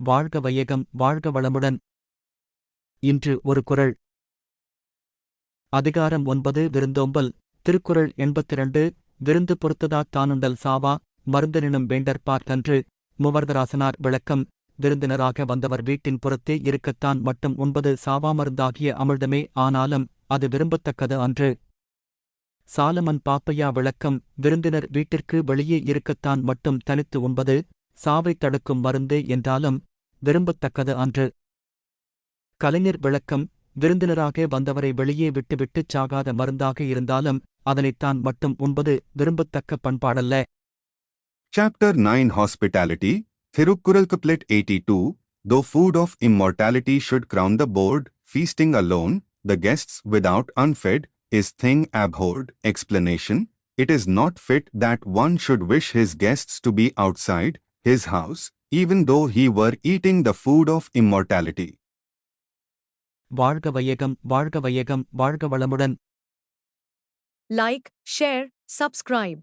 வாழ்க வையகம் வாழ்க வளமுடன். இன்று ஒரு குறள் அதிகாரம் ஒன்பது விருந்தோம்பல். திருக்குறள் எண்பத்திரண்டு விருந்து பொறுத்ததா தானுண்டல் சாவா மருந்தெனினும் வேண்டற்பார்க்கன்று முவர்தராசனார் விளக்கம் விருந்தினராக வந்தவர் வீட்டின் புறத்தே இருக்கத்தான் மட்டும் உண்பது சாவாமருந்தாகிய அமிழ்தமே ஆனாலும் அது விரும்பத்தக்கது அன்று. சாலமன் பாப்பையா விளக்கம் விருந்தினர் வீட்டிற்கு வெளியே இருக்கத்தான் மட்டும் தனித்து உண்பது சாவைத் தடுக்கும் மருந்தே என்றாலும் விரும்பத்தக்கது அன்று கலைஞர் விளக்கம் விருந்தினராக வந்தவரை வெளியே விட்டுவிட்டுச் சாகாத மருந்தாக இருந்தாலும் அதனைத்தான் மட்டும் உண்பது விரும்பத்தக்க பண்பாடல்ல chapter nine hospitality Thirukkural couplet eighty two though food of immortality should ground the board feasting alone the guests without unfed is thing abhorred explanation it is not fit one one wish his guests to be be outside his house even though he were eating the food of immortality. வாழ்க வையகம் வாழ்க வையகம் வாழ்க வளமுடன் Like, share, subscribe.